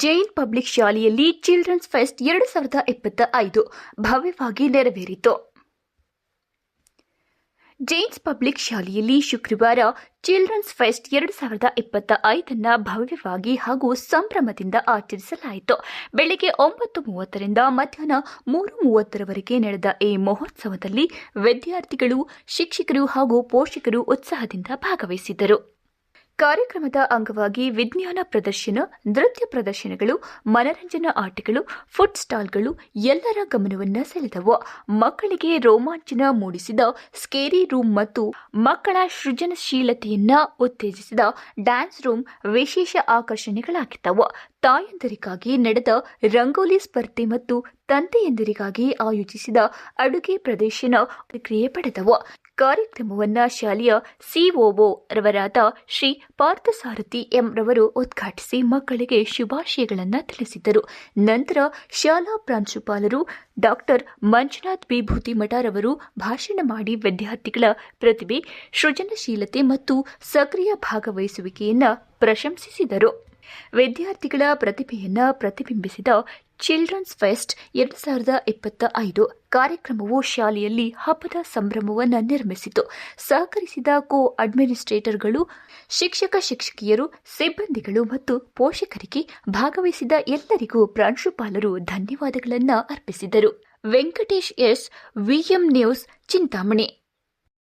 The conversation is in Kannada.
ಜೈನ್ ಪಬ್ಲಿಕ್ ಶಾಲೆಯಲ್ಲಿ ಚಿಲ್ಡ್ರನ್ಸ್ ಫೆಸ್ಟ್ ಎರಡು ಸಾವಿರದ ಇಪ್ಪತ್ತ ಐದು ಭವ್ಯವಾಗಿ ನೆರವೇರಿತು. ಜೈನ್ಸ್ ಪಬ್ಲಿಕ್ ಶಾಲೆಯಲ್ಲಿ ಶುಕ್ರವಾರ ಚಿಲ್ಡ್ರನ್ಸ್ ಫೆಸ್ಟ್ ಎರಡು ಸಾವಿರದ ಇಪ್ಪತ್ತ ಐದನ್ನ ಭವ್ಯವಾಗಿ ಹಾಗೂ ಸಂಭ್ರಮದಿಂದ ಆಚರಿಸಲಾಯಿತು. ಬೆಳಗ್ಗೆ ಒಂಬತ್ತು ಮೂವತ್ತರಿಂದ ಮಧ್ಯಾಹ್ನ ಮೂರು ಮೂವತ್ತರವರೆಗೆ ನಡೆದ ಈ ಮಹೋತ್ಸವದಲ್ಲಿ ವಿದ್ಯಾರ್ಥಿಗಳು, ಶಿಕ್ಷಕರು ಹಾಗೂ ಪೋಷಕರು ಉತ್ಸಾಹದಿಂದ ಭಾಗವಹಿಸಿದ್ದರು ಕಾರ್ಯಕ್ರಮದ ಅಂಗವಾಗಿ ವಿಜ್ಞಾನ ಪ್ರದರ್ಶನ, ನೃತ್ಯ ಪ್ರದರ್ಶನಗಳು, ಮನರಂಜನಾ ಆಟಗಳು ಫುಡ್ ಸ್ಟಾಲ್ಗಳು ಎಲ್ಲರ ಗಮನವನ್ನು ಸೆಳೆದವು. ಮಕ್ಕಳಿಗೆ ರೋಮಾಂಚನ ಮೂಡಿಸಿದ ಸ್ಕೇರಿ ರೂಮ್ ಮತ್ತು ಮಕ್ಕಳ ಸೃಜನಶೀಲತೆಯನ್ನ ಉತ್ತೇಜಿಸಿದ ಡ್ಯಾನ್ಸ್ ರೂಮ್ ವಿಶೇಷ ಆಕರ್ಷಣೆಗಳಾಗಿದ್ದವು. ತಾಯಂದರಿಗಾಗಿ ನಡೆದ ರಂಗೋಲಿ ಸ್ಪರ್ಧೆ ಮತ್ತು ತಂದೆಯಂದಿರಿಗಾಗಿ ಆಯೋಜಿಸಿದ ಅಡುಗೆ ಪ್ರದರ್ಶನ ಪ್ರಕ್ರಿಯೆ ಪಡೆದವು. ಕಾರ್ಯಕ್ರಮವನ್ನು ಶಾಲೆಯ ಸಿಒಒ ರವರಾದ ಶ್ರೀ ಪಾರ್ಥಸಾರಥಿ ಎಂ ರವರು ಉದ್ಘಾಟಿಸಿ ಮಕ್ಕಳಿಗೆ ಶುಭಾಶಯಗಳನ್ನು ತಿಳಿಸಿದರು. ನಂತರ ಶಾಲಾ ಪ್ರಾಂಶುಪಾಲರು ಡಾಕ್ಟರ್ ಮಂಜುನಾಥ್ ವಿಭೂತಿಮಠ ರವರು ಭಾಷಣ ಮಾಡಿ ವಿದ್ಯಾರ್ಥಿಗಳ ಪ್ರತಿಭೆ, ಸೃಜನಶೀಲತೆ ಮತ್ತು ಸಕ್ರಿಯ ಭಾಗವಹಿಸುವಿಕೆಯನ್ನು ಪ್ರಶಂಸಿಸಿದರು. ವಿದ್ಯಾರ್ಥಿಗಳ ಪ್ರತಿಭೆಯನ್ನು ಪ್ರತಿಬಿಂಬಿಸಿದ ಚಿಲ್ಡ್ರನ್ಸ್ ಫೆಸ್ಟ್ ಎರಡು ಸಾವಿರದ ಇಪ್ಪತ್ತ ಐದು ಕಾರ್ಯಕ್ರಮವು ಶಾಲೆಯಲ್ಲಿ ಹಬ್ಬದ ಸಂಭ್ರಮವನ್ನು ನಿರ್ಮಿಸಿತು. ಸಹಕರಿಸಿದ ಕೋ ಅಡ್ಮಿನಿಸ್ಟ್ರೇಟರ್ಗಳು ಶಿಕ್ಷಕ ಶಿಕ್ಷಕಿಯರು, ಸಿಬ್ಬಂದಿಗಳು ಮತ್ತು ಪೋಷಕರಿಗೆ ಭಾಗವಹಿಸಿದ ಎಲ್ಲರಿಗೂ ಪ್ರಾಂಶುಪಾಲರು ಧನ್ಯವಾದಗಳನ್ನು ಅರ್ಪಿಸಿದರು. Venkatesh S VM news, Chintamani.